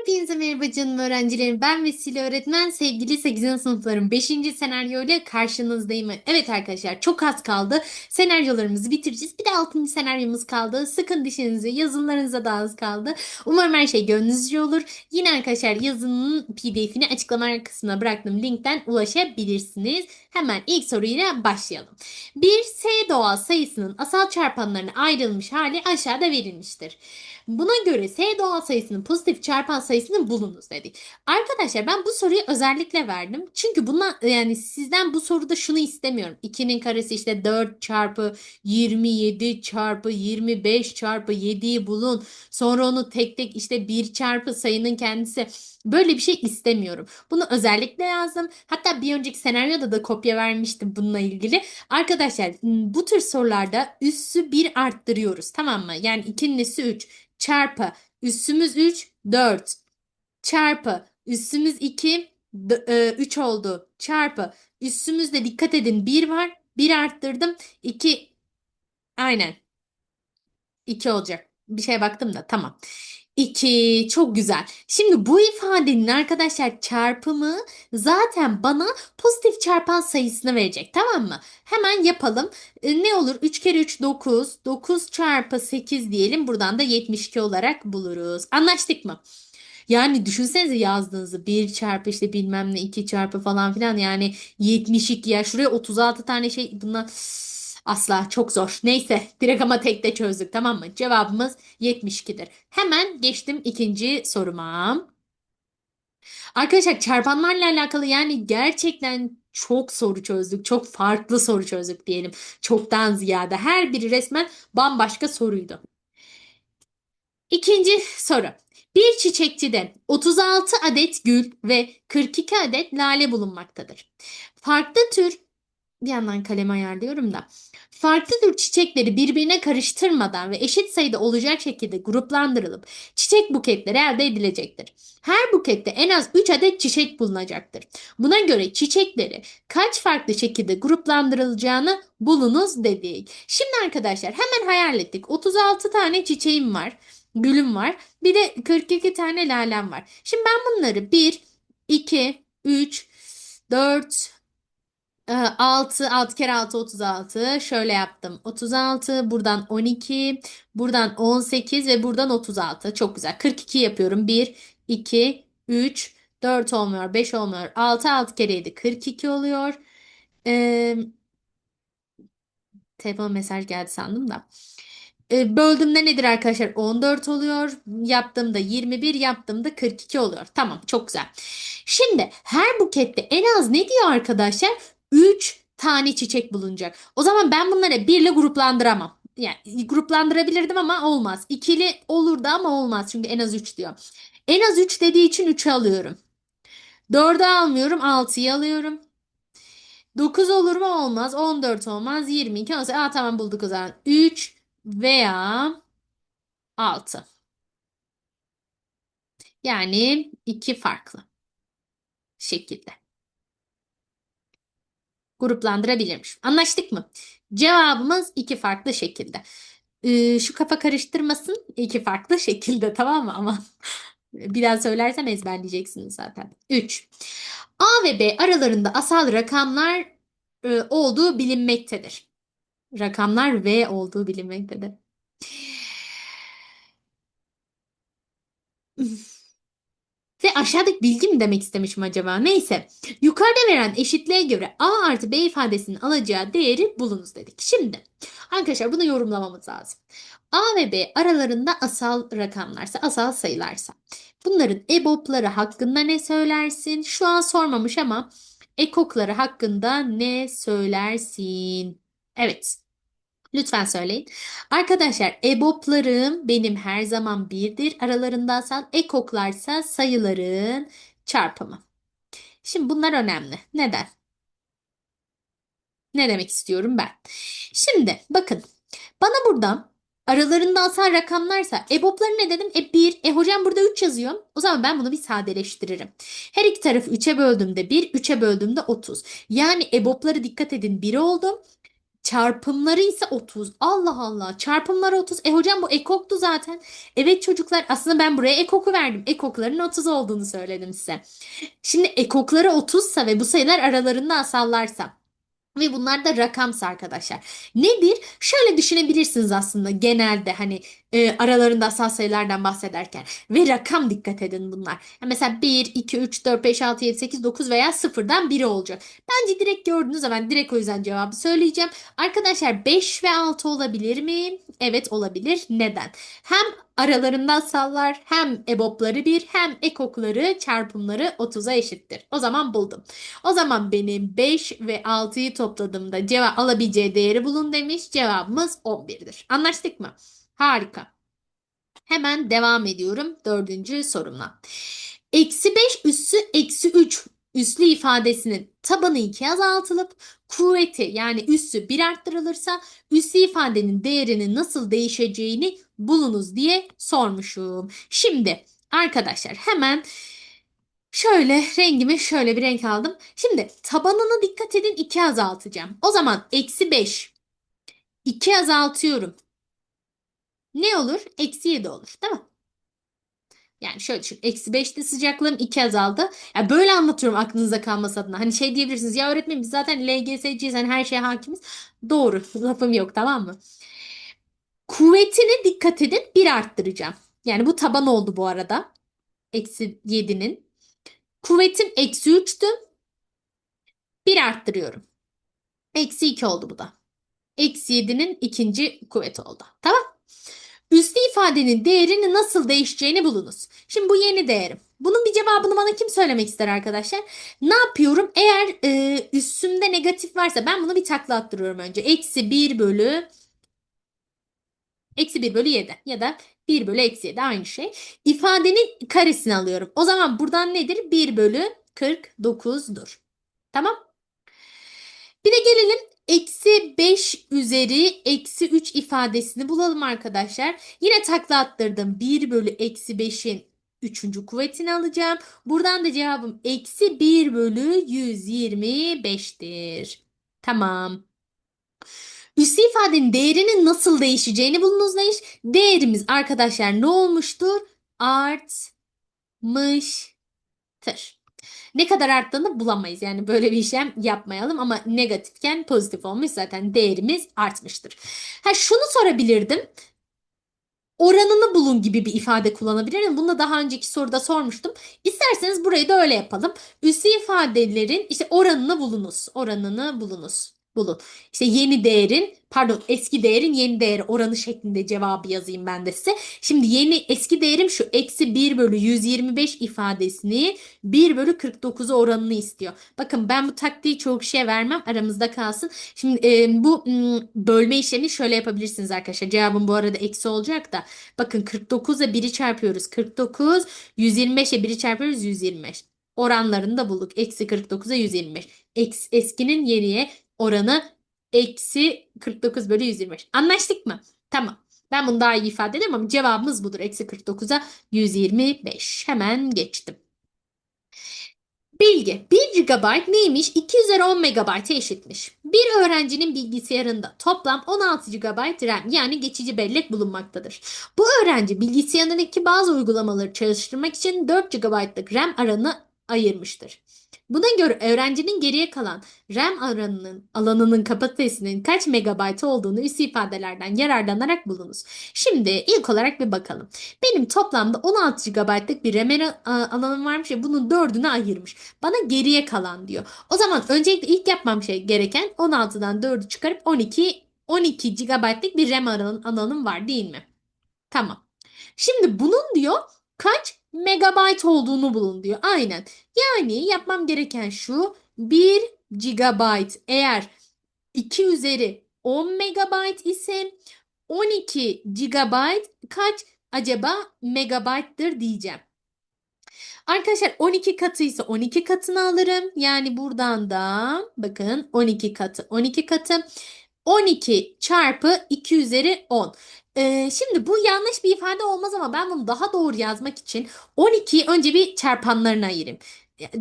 Hepinize merhaba canım öğrencilerim. Ben Vesile Öğretmen. Sevgili 8. sınıflarım 5. senaryo ile karşınızdayım. Evet arkadaşlar çok az kaldı. Senaryolarımızı bitireceğiz. Bir de 6. senaryomuz kaldı. Sıkın dişinizi. Yazılarınıza da az kaldı. Umarım her şey gönlünüzce olur. Yine arkadaşlar yazının pdf'ini açıklama kısmına bıraktığım linkten ulaşabilirsiniz. Hemen ilk soruyla başlayalım. Bir S doğal sayısının asal çarpanlarına ayrılmış hali aşağıda verilmiştir. Buna göre S doğal sayısının pozitif çarpan sayısını bulunuz dedik. Arkadaşlar ben bu soruyu özellikle verdim. Çünkü buna yani sizden bu soruda şunu istemiyorum. 2'nin karesi işte 4 çarpı 27 çarpı 25 çarpı 7'yi bulun. Sonra onu tek tek işte 1 çarpı sayının kendisi. Böyle bir şey istemiyorum. Bunu özellikle yazdım. Hatta bir önceki senaryoda da kopya vermiştim bununla ilgili. Arkadaşlar bu tür sorularda üssü 1 arttırıyoruz. Tamam mı? Yani 2'nin üssü 3 çarpı. Üssümüz 3 4 çarpı. Üssümüz 2 3 oldu. Çarpı. Üssümüzde dikkat edin 1 var. 1 arttırdım. 2 aynen. 2 olacak. Bir şeye baktım da tamam 2 çok güzel. Şimdi bu ifadenin arkadaşlar çarpımı zaten bana pozitif çarpan sayısını verecek tamam mı? Hemen yapalım. E, ne olur 3 kere 3 9 9 çarpı 8 diyelim buradan da 72 olarak buluruz. Anlaştık mı? Yani düşünsenize yazdığınızı 1 çarpı işte bilmem ne 2 çarpı falan filan yani 72 ya şuraya 36 tane şey bunlar asla çok zor. Neyse direkt ama tekte çözdük tamam mı? Cevabımız 72'dir. Hemen geçtim ikinci soruma. Arkadaşlar çarpanlarla alakalı yani gerçekten çok soru çözdük. Çok farklı soru çözdük diyelim. Çoktan ziyade. Her biri resmen bambaşka soruydu. İkinci soru. Bir çiçekçide 36 adet gül ve 42 adet lale bulunmaktadır. Farklı tür bir yandan kalem ayarlıyorum da. Farklı tür çiçekleri birbirine karıştırmadan ve eşit sayıda olacak şekilde gruplandırılıp çiçek buketleri elde edilecektir. Her bukette en az 3 adet çiçek bulunacaktır. Buna göre çiçekleri kaç farklı şekilde gruplandırılacağını bulunuz dedik. Şimdi arkadaşlar hemen hayal ettik. 36 tane çiçeğim var. Gülüm var. Bir de 42 tane lalem var. Şimdi ben bunları 1, 2, 3, 4, 6, 6 kere 6 36. Şöyle yaptım. 36, buradan 12, buradan 18 ve buradan 36. Çok güzel. 42 yapıyorum. 1, 2, 3, 4 olmuyor, 5 olmuyor. 6, 6 kere 7, 42 oluyor. Ee, telefon mesaj geldi sandım da. E, böldüğümde nedir arkadaşlar? 14 oluyor. Yaptığımda 21, yaptığımda 42 oluyor. Tamam, çok güzel. Şimdi her bukette en az ne diyor arkadaşlar? 3 tane çiçek bulunacak. O zaman ben bunları birle gruplandıramam. Yani gruplandırabilirdim ama olmaz. İkili olurdu ama olmaz. Çünkü en az 3 diyor. En az 3 dediği için 3'ü alıyorum. 4'ü almıyorum. 6'yı alıyorum. 9 olur mu? Olmaz. 14 olmaz. 22 olmaz. Aa tamam bulduk o zaman. 3 veya 6. Yani iki farklı şekilde gruplandırabilirmiş. Anlaştık mı? Cevabımız iki farklı şekilde. Ee, şu kafa karıştırmasın iki farklı şekilde tamam mı? Ama bir daha söylersem ezberleyeceksiniz zaten. 3. A ve B aralarında asal rakamlar e, olduğu bilinmektedir. Rakamlar V olduğu bilinmektedir. Ve aşağıdaki bilgi mi demek istemişim acaba? Neyse. Yukarıda veren eşitliğe göre A artı B ifadesinin alacağı değeri bulunuz dedik. Şimdi arkadaşlar bunu yorumlamamız lazım. A ve B aralarında asal rakamlarsa, asal sayılarsa. Bunların EBOB'ları hakkında ne söylersin? Şu an sormamış ama ekokları hakkında ne söylersin? Evet. Lütfen söyleyin. Arkadaşlar EBOB'larım benim her zaman birdir. Aralarında asal ekoklarsa sayıların çarpımı. Şimdi bunlar önemli. Neden? Ne demek istiyorum ben? Şimdi bakın bana burada aralarında asal rakamlarsa EBOB'ları ne dedim? E 1. E hocam burada 3 yazıyor. O zaman ben bunu bir sadeleştiririm. Her iki tarafı 3'e böldüğümde 1, 3'e böldüğümde 30. Yani EBOB'ları dikkat edin 1 oldu Çarpımları ise 30. Allah Allah. Çarpımları 30. E hocam bu ekoktu zaten. Evet çocuklar aslında ben buraya ekoku verdim. Ekokların 30 olduğunu söyledim size. Şimdi ekokları 30 sa ve bu sayılar aralarında asallarsa ve bunlar da rakamsa arkadaşlar. Nedir? Şöyle düşünebilirsiniz aslında genelde hani e, aralarında asal sayılardan bahsederken. Ve rakam dikkat edin bunlar. Yani mesela 1, 2, 3, 4, 5, 6, 7, 8, 9 veya sıfırdan biri olacak. Bence direkt gördüğünüz zaman direkt o yüzden cevabı söyleyeceğim. Arkadaşlar 5 ve 6 olabilir mi? Evet olabilir. Neden? Hem aralarında asallar hem ebopları 1 hem ekokları çarpımları 30'a eşittir. O zaman buldum. O zaman benim 5 ve 6'yı topladığımda cevap alabileceği değeri bulun demiş. Cevabımız 11'dir. Anlaştık mı? Harika. Hemen devam ediyorum dördüncü sorumla. Eksi 5 üssü eksi 3 üslü ifadesinin tabanı 2 azaltılıp kuvveti yani üssü 1 arttırılırsa üslü ifadenin değerinin nasıl değişeceğini bulunuz diye sormuşum. Şimdi arkadaşlar hemen Şöyle rengimi şöyle bir renk aldım. Şimdi tabanına dikkat edin 2 azaltacağım. O zaman eksi 5. 2 azaltıyorum. Ne olur? Eksi 7 olur değil mi? Yani şöyle düşün. Eksi 5'te sıcaklığım 2 azaldı. Ya böyle anlatıyorum aklınıza kalması adına. Hani şey diyebilirsiniz. Ya öğretmenim biz zaten LGS'ciyiz. Hani her şeye hakimiz. Doğru. Lafım yok tamam mı? Kuvvetine dikkat edin. 1 arttıracağım. Yani bu taban oldu bu arada. Eksi 7'nin. Kuvvetim eksi 3'tü. 1 arttırıyorum. Eksi 2 oldu bu da. Eksi 7'nin ikinci kuvveti oldu. Tamam. Üslü ifadenin değerini nasıl değişeceğini bulunuz. Şimdi bu yeni değerim. Bunun bir cevabını bana kim söylemek ister arkadaşlar? Ne yapıyorum? Eğer e, üssümde negatif varsa ben bunu bir takla attırıyorum önce. Eksi 1 bölü eksi 1 bölü 7 ya da 1 bölü eksi 7 aynı şey. İfadenin karesini alıyorum. O zaman buradan nedir? 1 bölü 49'dur. Tamam. Bir de gelelim eksi 5 üzeri eksi 3 ifadesini bulalım arkadaşlar. Yine takla attırdım. 1 bölü eksi 5'in 3. kuvvetini alacağım. Buradan da cevabım eksi 1 bölü 125'tir. Tamam. Üslü ifadenin değerinin nasıl değişeceğini bulunuz demiş. Değerimiz arkadaşlar ne olmuştur? Artmıştır. Ne kadar arttığını bulamayız. Yani böyle bir işlem yapmayalım ama negatifken pozitif olmuş zaten değerimiz artmıştır. Ha şunu sorabilirdim. Oranını bulun gibi bir ifade kullanabilirim. Bunu da daha önceki soruda sormuştum. İsterseniz burayı da öyle yapalım. Üslü ifadelerin işte oranını bulunuz. Oranını bulunuz bulun. İşte yeni değerin pardon eski değerin yeni değeri oranı şeklinde cevabı yazayım ben de size. Şimdi yeni eski değerim şu eksi 1 bölü 125 ifadesini 1 bölü 49'a oranını istiyor. Bakın ben bu taktiği çok şey vermem aramızda kalsın. Şimdi e, bu bölme işlemi şöyle yapabilirsiniz arkadaşlar. Cevabım bu arada eksi olacak da. Bakın 49 ile 1'i çarpıyoruz. 49 125 ile 1'i çarpıyoruz 125. Oranlarını da bulduk. Eksi 49'a 125. Eks, eskinin yeniye oranı eksi 49 bölü 125. Anlaştık mı? Tamam. Ben bunu daha iyi ifade edemem ama cevabımız budur. Eksi 49'a 125. Hemen geçtim. Bilgi 1 GB neymiş? 2 üzeri 10 MB'e eşitmiş. Bir öğrencinin bilgisayarında toplam 16 GB RAM yani geçici bellek bulunmaktadır. Bu öğrenci bilgisayarındaki bazı uygulamaları çalıştırmak için 4 GB'lık RAM alanı ayırmıştır. Buna göre öğrencinin geriye kalan RAM alanının, alanının kapasitesinin kaç megabayt olduğunu üst ifadelerden yararlanarak bulunuz. Şimdi ilk olarak bir bakalım. Benim toplamda 16 GB'lık bir RAM alanım varmış ve bunun 4'ünü ayırmış. Bana geriye kalan diyor. O zaman öncelikle ilk yapmam şey gereken 16'dan 4'ü çıkarıp 12 12 GB'lık bir RAM alanım var değil mi? Tamam. Şimdi bunun diyor kaç megabayt olduğunu bulun diyor. Aynen. Yani yapmam gereken şu 1 gigabayt eğer 2 üzeri 10 megabayt ise 12 gigabayt kaç acaba megabayttır diyeceğim. Arkadaşlar 12 katı ise 12 katını alırım. Yani buradan da bakın 12 katı 12 katı 12 çarpı 2 üzeri 10. Ee, şimdi bu yanlış bir ifade olmaz ama ben bunu daha doğru yazmak için 12'yi önce bir çarpanlarına ayırayım.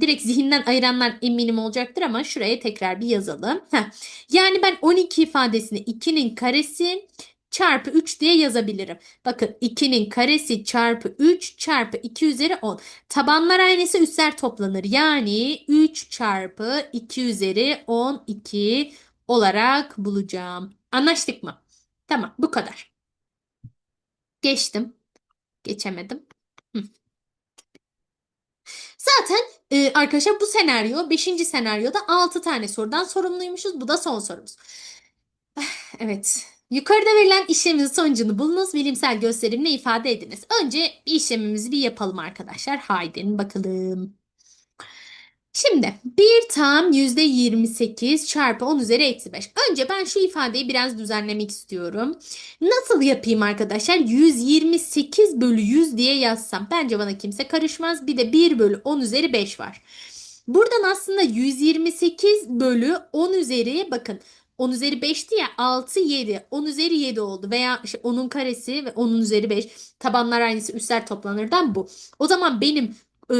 direkt zihinden ayıranlar eminim olacaktır ama şuraya tekrar bir yazalım. Heh. Yani ben 12 ifadesini 2'nin karesi çarpı 3 diye yazabilirim. Bakın 2'nin karesi çarpı 3 çarpı 2 üzeri 10. Tabanlar aynısı üstler toplanır. Yani 3 çarpı 2 üzeri 12 olarak bulacağım. Anlaştık mı? Tamam bu kadar. Geçtim. Geçemedim. Zaten e, arkadaşlar bu senaryo 5. senaryoda 6 tane sorudan sorumluymuşuz. Bu da son sorumuz. Evet. Yukarıda verilen işlemin sonucunu bulunuz. Bilimsel gösterimle ifade ediniz. Önce işlemimizi bir yapalım arkadaşlar. Haydi bakalım. Şimdi 1 tam %28 çarpı 10 üzeri eksi 5. Önce ben şu ifadeyi biraz düzenlemek istiyorum. Nasıl yapayım arkadaşlar? 128 bölü 100 diye yazsam. Bence bana kimse karışmaz. Bir de 1 bölü 10 üzeri 5 var. Buradan aslında 128 bölü 10 üzeri bakın 10 üzeri 5'ti ya 6 7 10 üzeri 7 oldu veya işte 10'un karesi ve 10'un üzeri 5 tabanlar aynısı üstler toplanırdan bu. O zaman benim e,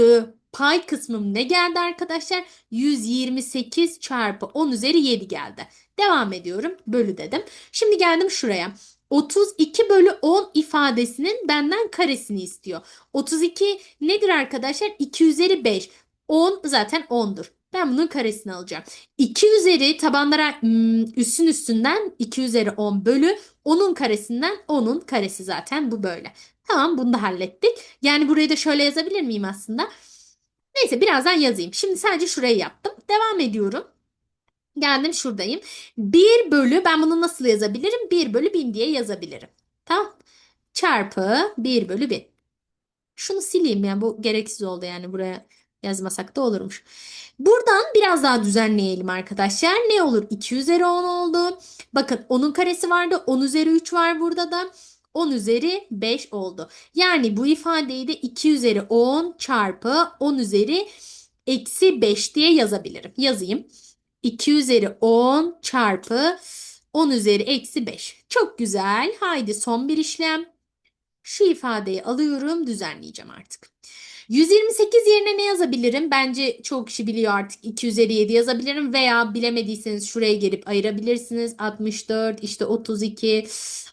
pay kısmım ne geldi arkadaşlar? 128 çarpı 10 üzeri 7 geldi. Devam ediyorum. Bölü dedim. Şimdi geldim şuraya. 32 bölü 10 ifadesinin benden karesini istiyor. 32 nedir arkadaşlar? 2 üzeri 5. 10 zaten 10'dur. Ben bunun karesini alacağım. 2 üzeri tabanlara hmm, üstün üstünden 2 üzeri 10 bölü 10'un karesinden 10'un karesi zaten bu böyle. Tamam bunu da hallettik. Yani burayı da şöyle yazabilir miyim aslında? Neyse birazdan yazayım. Şimdi sadece şurayı yaptım. Devam ediyorum. Geldim şuradayım. 1 bölü ben bunu nasıl yazabilirim? 1 bölü 1000 diye yazabilirim. Tamam. Çarpı 1 bölü 1000. Şunu sileyim yani bu gereksiz oldu yani buraya yazmasak da olurmuş. Buradan biraz daha düzenleyelim arkadaşlar. Ne olur? 2 üzeri 10 oldu. Bakın 10'un karesi vardı. 10 üzeri 3 var burada da. 10 üzeri 5 oldu. Yani bu ifadeyi de 2 üzeri 10 çarpı 10 üzeri eksi 5 diye yazabilirim. Yazayım. 2 üzeri 10 çarpı 10 üzeri eksi 5. Çok güzel. Haydi son bir işlem. Şu ifadeyi alıyorum, düzenleyeceğim artık. 128 yerine ne yazabilirim? Bence çok kişi biliyor artık 2 üzeri 7 yazabilirim veya bilemediyseniz şuraya gelip ayırabilirsiniz. 64, işte 32,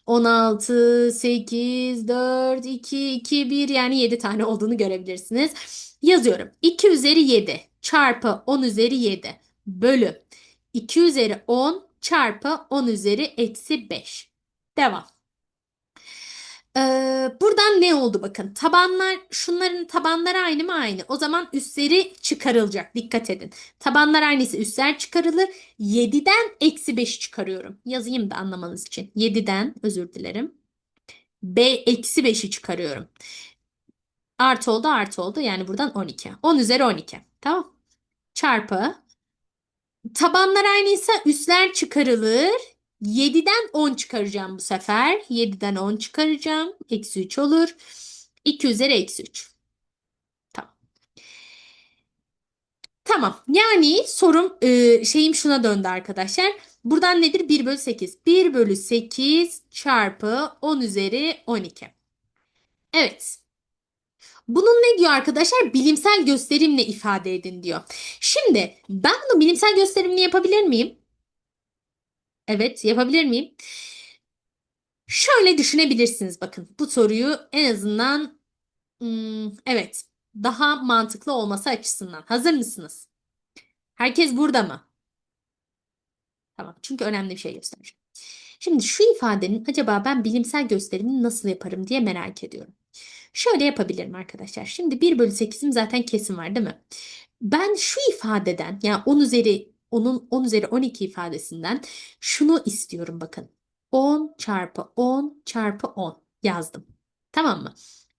16, 8, 4, 2, 2, 1 yani 7 tane olduğunu görebilirsiniz. Yazıyorum. 2 üzeri 7 çarpı 10 üzeri 7 bölü 2 üzeri 10 çarpı 10 üzeri eksi 5. Devam. Buradan ne oldu bakın. Tabanlar şunların tabanları aynı mı aynı. O zaman üstleri çıkarılacak. Dikkat edin. Tabanlar aynısı üstler çıkarılır. 7'den eksi 5 çıkarıyorum. Yazayım da anlamanız için. 7'den özür dilerim. B eksi 5'i çıkarıyorum. Artı oldu artı oldu. Yani buradan 12. 10 üzeri 12. Tamam. Çarpı. Tabanlar aynıysa üstler çıkarılır. 7'den 10 çıkaracağım bu sefer. 7'den 10 çıkaracağım. Eksi 3 olur. 2 üzeri eksi 3. Tamam. Tamam. Yani sorum e, şeyim şuna döndü arkadaşlar. Buradan nedir? 1 bölü 8. 1 bölü 8 çarpı 10 üzeri 12. Evet. Bunun ne diyor arkadaşlar? Bilimsel gösterimle ifade edin diyor. Şimdi ben bunu bilimsel gösterimle yapabilir miyim? Evet, yapabilir miyim? Şöyle düşünebilirsiniz bakın. Bu soruyu en azından hmm, evet daha mantıklı olması açısından. Hazır mısınız? Herkes burada mı? Tamam. Çünkü önemli bir şey göstereceğim. Şimdi şu ifadenin acaba ben bilimsel gösterimini nasıl yaparım diye merak ediyorum. Şöyle yapabilirim arkadaşlar. Şimdi 1 bölü 8'im zaten kesin var değil mi? Ben şu ifadeden yani 10 üzeri onun 10 üzeri 12 ifadesinden şunu istiyorum bakın. 10 çarpı 10 çarpı 10 yazdım. Tamam mı?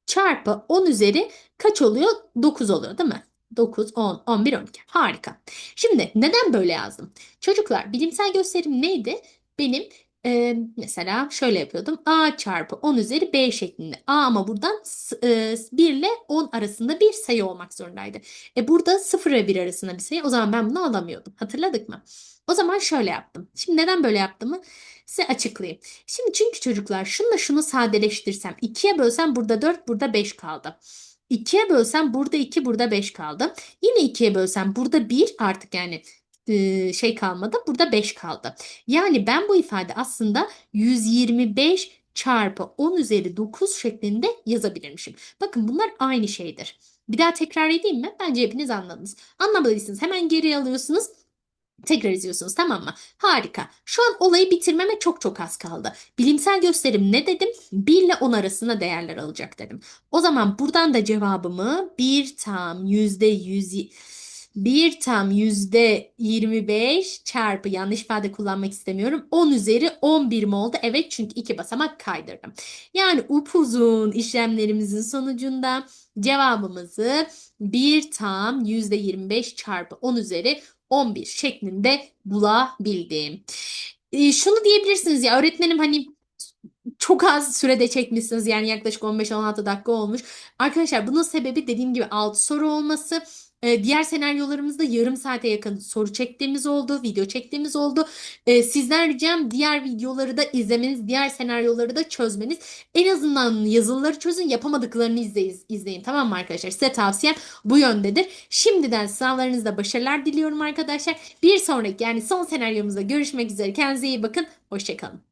Çarpı 10 üzeri kaç oluyor? 9 oluyor değil mi? 9, 10, 11, 12. Harika. Şimdi neden böyle yazdım? Çocuklar bilimsel gösterim neydi? Benim e, mesela şöyle yapıyordum. A çarpı 10 üzeri B şeklinde. A ama buradan e, 1 ile 10 arasında bir sayı olmak zorundaydı. E burada 0 ile 1 arasında bir sayı. O zaman ben bunu alamıyordum. Hatırladık mı? O zaman şöyle yaptım. Şimdi neden böyle yaptığımı size açıklayayım. Şimdi çünkü çocuklar şunla şunu sadeleştirsem 2'ye bölsem burada 4 burada 5 kaldı. 2'ye bölsem burada 2 burada 5 kaldı. Yine 2'ye bölsem burada 1 artık yani şey kalmadı. Burada 5 kaldı. Yani ben bu ifade aslında 125 çarpı 10 üzeri 9 şeklinde yazabilirmişim. Bakın bunlar aynı şeydir. Bir daha tekrar edeyim mi? Bence hepiniz anladınız. Anlamadıysanız hemen geri alıyorsunuz. Tekrar izliyorsunuz tamam mı? Harika. Şu an olayı bitirmeme çok çok az kaldı. Bilimsel gösterim ne dedim? 1 ile 10 arasında değerler alacak dedim. O zaman buradan da cevabımı 1 tam yüzde 100 1 tam yüzde 25 çarpı yanlış ifade kullanmak istemiyorum. 10 üzeri 11 mi oldu? Evet çünkü iki basamak kaydırdım. Yani upuzun işlemlerimizin sonucunda cevabımızı 1 tam yüzde 25 çarpı 10 üzeri 11 şeklinde bulabildim. Ee, şunu diyebilirsiniz ya öğretmenim hani çok az sürede çekmişsiniz yani yaklaşık 15-16 dakika olmuş. Arkadaşlar bunun sebebi dediğim gibi 6 soru olması. Ee, diğer senaryolarımızda yarım saate yakın soru çektiğimiz oldu, video çektiğimiz oldu. Ee, sizden ricam diğer videoları da izlemeniz, diğer senaryoları da çözmeniz. En azından yazılıları çözün, yapamadıklarını izleyin, izleyin tamam mı arkadaşlar? Size tavsiyem bu yöndedir. Şimdiden sınavlarınızda başarılar diliyorum arkadaşlar. Bir sonraki yani son senaryomuzda görüşmek üzere. Kendinize iyi bakın. Hoşçakalın.